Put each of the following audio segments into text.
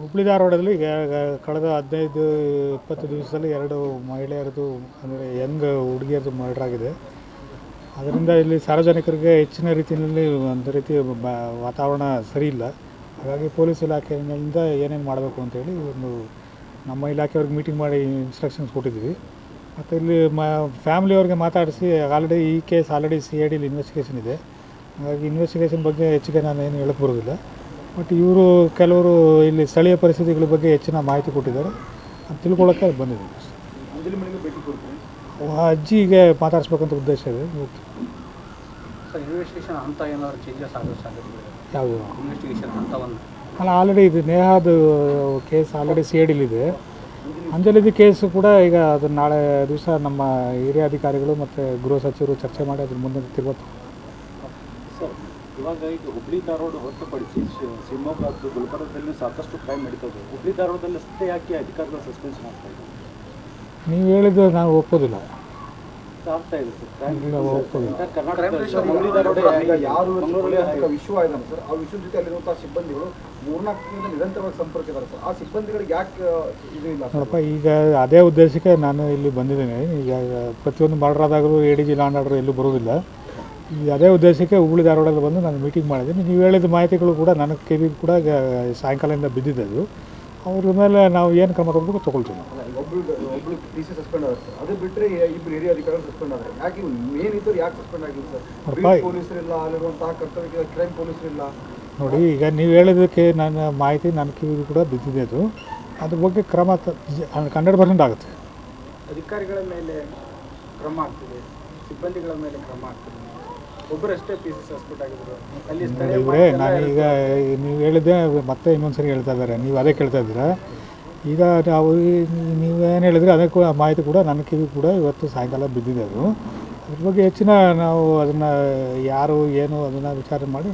ಹುಬ್ಳಿ ಧಾರವಾಡದಲ್ಲಿ ಕಳೆದ ಹದಿನೈದು, ಇಪ್ಪತ್ತು ದಿವಸದಲ್ಲಿ ಎರಡು ಮಹಿಳೆಯರದು, ಅಂದರೆ ಯಂಗ್ ಹುಡುಗಿಯರದು ಮರ್ಡರ್ ಆಗಿದೆ. ಅದರಿಂದ ಇಲ್ಲಿ ಸಾರ್ವಜನಿಕರಿಗೆ ಹೆಚ್ಚಿನ ರೀತಿಯಲ್ಲಿ ಒಂದು ರೀತಿ ವಾತಾವರಣ ಸರಿ ಇಲ್ಲ. ಹಾಗಾಗಿ ಪೊಲೀಸ್ ಇಲಾಖೆಯಿಂದ ಏನೇನು ಮಾಡಬೇಕು ಅಂತೇಳಿ ಒಂದು ನಮ್ಮ ಇಲಾಖೆಯವ್ರಿಗೆ ಮೀಟಿಂಗ್ ಮಾಡಿ ಇನ್ಸ್ಟ್ರಕ್ಷನ್ಸ್ ಕೊಟ್ಟಿದ್ವಿ ಮತ್ತು ಇಲ್ಲಿ ಮ ಫ್ಯಾಮಿಲಿಯವ್ರಿಗೆ ಮಾತಾಡಿಸಿ ಆಲ್ರೆಡಿ ಈ ಕೇಸ್ ಆಲ್ರೆಡಿ ಸಿ ಐ ಡಿಲಿ ಇನ್ವೆಸ್ಟಿಗೇಷನ್ ಇದೆ. ಹಾಗಾಗಿ ಇನ್ವೆಸ್ಟಿಗೇಷನ್ ಬಗ್ಗೆ ಹೆಚ್ಚಿಗೆ ನಾನು ಏನು ಹೇಳಕ್ಕೆ ಬರೋದಿಲ್ಲ ಬಟ್ ಇವರು ಕೆಲವರು ಇಲ್ಲಿ ಸ್ಥಳೀಯ ಪರಿಸ್ಥಿತಿಗಳ ಬಗ್ಗೆ ಹೆಚ್ಚಿನ ಮಾಹಿತಿ ಕೊಟ್ಟಿದ್ದಾರೆ. ಅದು ತಿಳ್ಕೊಳ್ಳೋಕ್ಕೆ ಬಂದಿದ್ದೀನಿ ಆ ಅಜ್ಜಿಗೆ ಮಾತಾಡಿಸ್ಬೇಕಂತ ಉದ್ದೇಶ ಇದೆ. ಸಾಧ್ಯತೆ ಯಾವುದು? ಅಲ್ಲ ಆಲ್ರೆಡಿ ಇದು ನೇಹಾದು ಕೇಸ್ ಆಲ್ರೆಡಿ ಸಿ ಇದೆ. ಅಂಜಲಿದು ಕೇಸು ಕೂಡ ಈಗ ಅದು ನಾಳೆ ದಿವಸ ನಮ್ಮ ಹಿರಿಯ ಅಧಿಕಾರಿಗಳು ಮತ್ತು ಗೃಹ ಸಚಿವರು ಚರ್ಚೆ ಮಾಡಿ ಅದ್ರ ಮುಂದೆ ತಿರುವತ್ತು ಸರ್ ಇವಾಗ ಈಗ ಹುಬ್ಳಿ ಧಾರವಾಡ ಹೊರತುಪಡಿಸಿ ಶಿವಮೊಗ್ಗ ಮತ್ತು ಗುಲ್ಬರ್ಗದಲ್ಲಿ ಸಾಕಷ್ಟು ಕ್ರೈಮ್ ನಡೀತದೆ. ಹುಬ್ಳಿ ಧಾರವಾಡದಲ್ಲಿ ಅಷ್ಟೇ ಯಾಕೆ ಅಧಿಕಾರಿಗಳು ಸಸ್ಪೆನ್ಸ್ ಮಾಡ್ತಾ ಇದೆ? ನೀವು ಹೇಳಿದ್ರೆ ನಾವು ಒಪ್ಪೋದಿಲ್ಲ. ಆಗ್ತಾ ಇದೆ ಸರ್. ಹುಬ್ಳಿ ಧಾರವಾಡ ಈಗ ಯಾರು ವಿಶ್ವ ಆಯ್ತಾನೆ ಸರ್. ಆ ವಿಶ್ವದ ಜೊತೆ ಅಲ್ಲಿರುವಂತಹ ಸಿಬ್ಬಂದಿಗಳು ಮೂರ್ನಾಲ್ಕು ತಿಂಗಳಿಂದ ನಿರಂತರವಾಗಿ ಸಂಪರ್ಕ ಇದ್ದಾರೆ ಸರ್. ಆ ಸಿಬ್ಬಂದಿಗಳಿಗೆ ಯಾಕೆ ಇದು ಇಲ್ಲ ನೋಡಪ್ಪ ಈಗ ಅದೇ ಉದ್ದೇಶಕ್ಕೆ ನಾನು ಇಲ್ಲಿ ಬಂದಿದ್ದೇನೆ. ಈಗ ಪ್ರತಿಯೊಂದು murder ಆದಾಗಲೂ A D G law and order ಎಲ್ಲೂ ಬರೋದಿಲ್ಲ ಅದೇ ಉದ್ದೇಶಕ್ಕೆ ಹುಬ್ಳಿ ಧಾರವಾಡಲ್ಲಿ ಬಂದು ನಾನು ಮೀಟಿಂಗ್ ಮಾಡಿದ್ದೀನಿ. ನೀವು ಹೇಳಿದ ಮಾಹಿತಿಗಳು ಕೂಡ ನನಗೆ ಕಿವಿಗೆ ಕೂಡ ಈಗ ಸಾಯಂಕಾಲದಿಂದ ಬಿದ್ದಿದೆ ಅದು. ಅವ್ರ ಮೇಲೆ ನಾವು ಏನು ಕ್ರಮ ತಗೋಬೇಕು ತೊಗೊಳ್ತೀವಿ ನೋಡಿ ಈಗ ನೀವು ಹೇಳಿದಕ್ಕೆ ನನ್ನ ಮಾಹಿತಿ ನನ್ನ ಕಿವಿಗೆ ಕೂಡ ಬಿದ್ದಿದೆ ಅದು. ಅದ್ರ ಬಗ್ಗೆ ಕ್ರಮ ಹಂಡ್ರೆಡ್ ಪರ್ಸೆಂಟ್ ಆಗುತ್ತೆ. ಅಧಿಕಾರಿಗಳ ಮೇಲೆ ಕ್ರಮ ಆಗ್ತಿದೆ ಸಿಬ್ಬಂದಿಗಳ ಮೇಲೆ ಕ್ರಮ ಆಗ್ತಿದೆ. ಇವರೇ ನಾನೀಗ ನೀವು ಹೇಳಿದ್ದೆ ಮತ್ತೆ ಇನ್ನೊಂದ್ಸರಿ ಹೇಳ್ತಾ ಇದ್ದಾರೆ. ನೀವು ಅದೇ ಕೇಳ್ತಾ ಇದ್ದೀರಾ? ಈಗ ನಾವು ನೀವೇನು ಹೇಳಿದ್ರೆ ಅದೇ ಕೂಡ ಮಾಹಿತಿ ಕೂಡ ನನ್ನ ಕಿವಿ ಕೂಡ ಇವತ್ತು ಸಾಯಂಕಾಲ ಬಿದ್ದಿದೆ ಅದು. ಅದ್ರ ಬಗ್ಗೆ ಹೆಚ್ಚಿನ ನಾವು ಅದನ್ನು ಯಾರು ಏನು ಅದನ್ನು ವಿಚಾರ ಮಾಡಿ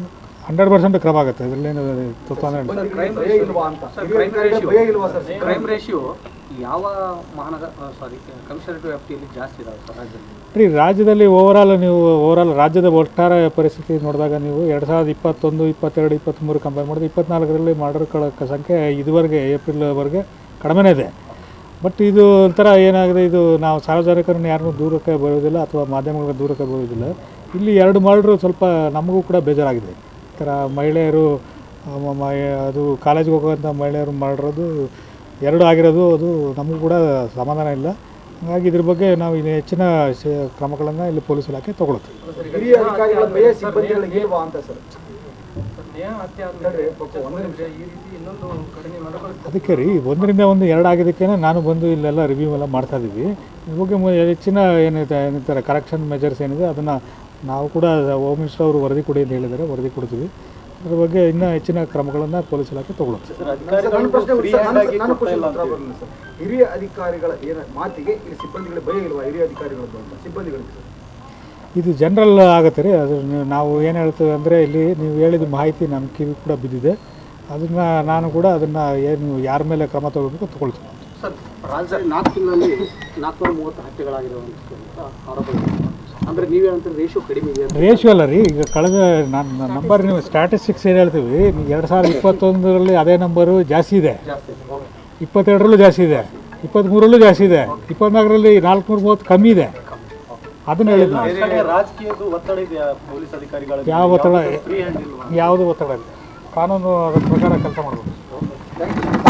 ಹಂಡ್ರೆಡ್ ಪರ್ಸೆಂಟ್ ಕ್ರಮ ಆಗುತ್ತೆ. ಅಂತ. ಕ್ರೈಮ್ ರೇಷಿಯೋ ಕ್ರೈಮ್ ರೇಷಿಯೋ ಯಾವ ಮಹಾನಗರ ಸಾರಿ ಕಮಿಷನರೇಟ್ ವ್ಯಾಪ್ತಿಯಲ್ಲಿ ಜಾಸ್ತಿ ಇದಾವೆ ಸರ್ ರಾಜ್ಯದಲ್ಲಿ? ರೀ ರಾಜ್ಯದಲ್ಲಿ ಓವರಾಲ್ ನೀವು ಓವರಾಲ್ ರಾಜ್ಯದ ಒಟ್ಟಾರೆ ಪರಿಸ್ಥಿತಿ ನೋಡಿದಾಗ ನೀವು ಎರಡು ಸಾವಿರದ ಇಪ್ಪತ್ತೊಂದು ಇಪ್ಪತ್ತೆರಡು ಇಪ್ಪತ್ತ್ಮೂರು ಕಂಪೇರ್ ಮಾಡಿದ್ರೆ ಇಪ್ಪತ್ನಾಲ್ಕರಲ್ಲಿ ಮರ್ಡರ್ಗಳ ಸಂಖ್ಯೆ ಇದುವರೆಗೆ ಏಪ್ರಿಲ್ವರೆಗೆ ಕಡಿಮೆನೇ ಇದೆ. ಬಟ್ ಇದು ಒಂಥರ ಏನಾಗಿದೆ ಇದು ನಾವು ಸಾರ್ವಜನಿಕರನ್ನು ಯಾರನ್ನೂ ದೂರಕ್ಕೆ ಬರೋದಿಲ್ಲ ಅಥವಾ ಮಾಧ್ಯಮಗಳ ದೂರಕ್ಕೆ ಬರೋದಿಲ್ಲ ಇಲ್ಲಿ ಎರಡು ಮರ್ಡ್ರು ಸ್ವಲ್ಪ ನಮಗೂ ಕೂಡ ಬೇಜಾರಾಗಿದೆ. ಥರ ಮಹಿಳೆಯರು ಅದು ಕಾಲೇಜ್ಗೆ ಹೋಗುವಂಥ ಮಹಿಳೆಯರು ಮಾಡಿರೋದು ಎರಡು ಆಗಿರೋದು ಅದು ನಮಗೂ ಕೂಡ ಸಮಾಧಾನ ಇಲ್ಲ. ಹಾಗಾಗಿ ಇದ್ರ ಬಗ್ಗೆ ನಾವು ಇನ್ನು ಹೆಚ್ಚಿನ ಕ್ರಮಗಳನ್ನು ಇಲ್ಲಿ ಪೊಲೀಸ್ ಇಲಾಖೆ ತಗೊಳುತ್ತೆ. ಅದಕ್ಕೆ ರೀ ಒಂದರಿಂದ ಒಂದು ಎರಡು ಆಗಿದ್ದಕ್ಕೆ ನಾನು ಬಂದು ಇಲ್ಲೆಲ್ಲ ರಿವ್ಯೂ ಎಲ್ಲ ಮಾಡ್ತಾ ಇದ್ದೀವಿ. ಇದ್ರ ಬಗ್ಗೆ ಮು- ಹೆಚ್ಚಿನ ಏನಿದೆ ಏನಿರ್ತಾರೆ ಕರೆಕ್ಷನ್ ಮೆಜರ್ಸ್ ಏನಿದೆ ಅದನ್ನು ನಾವು ಕೂಡ ಹೋಮ್ ಮಿನಿಸ್ಟರ್ ಅವರು ವರದಿ ಕೊಡಿ ಅಂತ ಹೇಳಿದ್ದಾರೆ ವರದಿ ಕೊಡ್ತೀವಿ. ಅದ್ರ ಬಗ್ಗೆ ಇನ್ನೂ ಹೆಚ್ಚಿನ ಕ್ರಮಗಳನ್ನು ಪೊಲೀಸ್ ಇಲಾಖೆ ತಗೊಳುತ್ತೆ ಸರ್ ಹಿರಿಯ ಅಧಿಕಾರಿಗಳ ಏನ ಮಾತಿಗೆ ಇಲ್ಲಿ ಸಿಬ್ಬಂದಿಗಳಿಗೆ ಭಯ ಇಲ್ವಾ? ಹಿರಿಯ ಅಧಿಕಾರಿಗಳ ಅಂತ ಸಿಬ್ಬಂದಿಗಳಿಗೆ ಸರ್. ಇದು ಜನರಲ್ ಆಗುತ್ತೆ ರೀ. ಅದು ನಾವು ಏನು ಹೇಳ್ತೇವೆ ಅಂದರೆ ಇಲ್ಲಿ ನೀವು ಹೇಳಿದ ಮಾಹಿತಿ ನಮ್ಮ ಕಿವಿ ಕೂಡ ಬಿದ್ದಿದೆ. ಅದನ್ನು ನಾನು ಕೂಡ ಅದನ್ನು ಏನು ಯಾರ ಮೇಲೆ ಕ್ರಮ ತಗೋಬೇಕು ತಗೊಳ್ತೀನಿ. ಸರ್ ರಾಜ್ಯದಲ್ಲಿ ನಾಲ್ಕು ತಿಂಗಳಲ್ಲಿ ನಾಲ್ಕುನೂರ ಮೂವತ್ತು ಹತ್ಯೆಗಳಾಗಿರುವಂಥ ಆರೋಪಗಳು. ಅಂದರೆ ರೇಷಿಯೋ ಕಡಿಮೆ ಇದೆ ಅಂತ? ರೇಷಿಯೋ ಅಲ್ಲ ರೀ ಈಗ ಕಳೆದ ನಾನು ನಂಬರ್ ನೀವು ಸ್ಟ್ಯಾಟಿಸ್ಟಿಕ್ಸ್ ಏನು ಹೇಳ್ತೀವಿ ಎರಡು ಸಾವಿರದ ಇಪ್ಪತ್ತೊಂದರಲ್ಲಿ ಅದೇ ನಂಬರು ಜಾಸ್ತಿ ಇದೆ. ಇಪ್ಪತ್ತೆರಡರಲ್ಲೂ ಜಾಸ್ತಿ ಇದೆ ಇಪ್ಪತ್ತ್ಮೂರಲ್ಲೂ ಜಾಸ್ತಿ ಇದೆ ಇಪ್ಪತ್ನಾಲ್ಕರಲ್ಲಿ ನಾಲ್ಕುನೂರ ಮೂವತ್ತು ಕಮ್ಮಿ ಇದೆ. ಅದನ್ನ ಅಧಿಕಾರಿಗಳ ಯಾವ ಒತ್ತಡ? ಯಾವುದು ಒತ್ತಡ ಇಲ್ಲ. ಕಾನೂನು ಅದರ ಪ್ರಕಾರ ಕೆಲಸ ಮಾಡಬೇಕು ಥ್ಯಾಂಕ್ ಯು